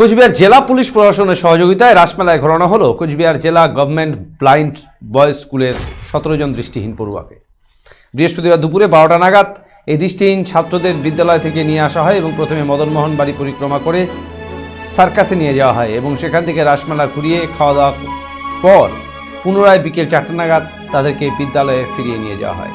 কোচবিহার জেলা পুলিশ প্রশাসনের সহযোগিতায় রাসমেলায় ঘোরানো হলো কোচবিহার জেলা গভর্নমেন্ট ব্লাইন্ড বয়েজ স্কুলের সতেরো জন দৃষ্টিহীন পড়ুয়াকে। বৃহস্পতিবার দুপুরে বারোটা নাগাদ এই দৃষ্টিহীন ছাত্রদের বিদ্যালয় থেকে নিয়ে আসা হয় এবং প্রথমে মদনমোহন বাড়ি পরিক্রমা করে সার্কাসে নিয়ে যাওয়া হয় এবং সেখান থেকে রাসমেলা ঘুরিয়ে খাওয়া দাওয়ার পর পুনরায় বিকেল চারটা নাগাদ তাদেরকে বিদ্যালয়ে ফিরিয়ে নিয়ে যাওয়া হয়।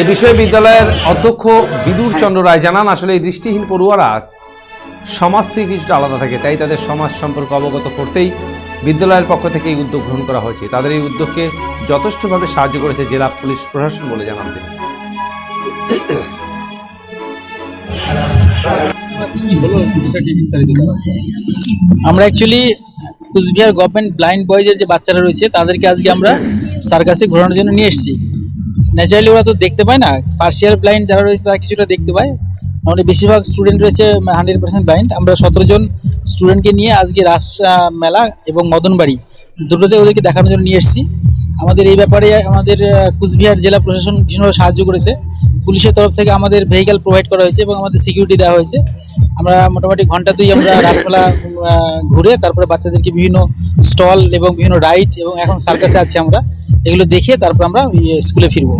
এ বিষয়ে বিদ্যালয়ের অধ্যক্ষ বিদুর চন্দ্র রায় জানান, আসলে এই দৃষ্টিহীন পড়ুয়ারা সমাজ থেকে কিছুটা আলাদা থাকে, তাই তাদের সমাজ সম্পর্কে অবগত করতেই বিদ্যালয়ের পক্ষ থেকে এই উদ্যোগ গ্রহণ করা হয়েছে। তাদের এই উদ্যোগকে যথেষ্টভাবে সাহায্য করেছে জেলা পুলিশ প্রশাসন বলে জানান তিনি। আমরা অ্যাকচুয়ালি কুচবিহার গভর্নমেন্ট ব্লাইন্ড বয়েজের যে বাচ্চারা রয়েছে, তাদেরকে আজকে আমরা সার্কাসে ঘোরানোর জন্য নিয়ে এসেছি। ন্যাচারালি ওরা তো দেখতে পায় না। পার্শিয়াল ব্লাইন্ড যারা রয়েছে, তারা কিছুটা দেখতে পায়। আমাদের বেশিরভাগ স্টুডেন্ট রয়েছে হান্ড্রেড পার্সেন্ট ব্লাইন্ড আমরা সতেরো জন স্টুডেন্টকে নিয়ে আজকে রাস মেলা এবং মদনবাড়ি দুটোতে ওদেরকে দেখানোর জন্য নিয়ে এসেছি। আমাদের এই ব্যাপারে আমাদের কুচবিহার জেলা প্রশাসন ভীষণভাবে সাহায্য করেছে। পুলিশের তরফ থেকে আমাদের ভেহিক্যাল প্রোভাইড করা হয়েছে এবং আমাদের সিকিউরিটি দেওয়া হয়েছে। আমরা মোটামুটি ঘণ্টা দুই আমরা রাসমেলা ঘুরে তারপরে বাচ্চাদেরকে বিভিন্ন স্টল এবং বিভিন্ন রাইড এবং এখন সার্কাসে আছি আমরা। এগুলো দেখে তারপর আমরা ইয়ে, স্কুলে ফিরবো।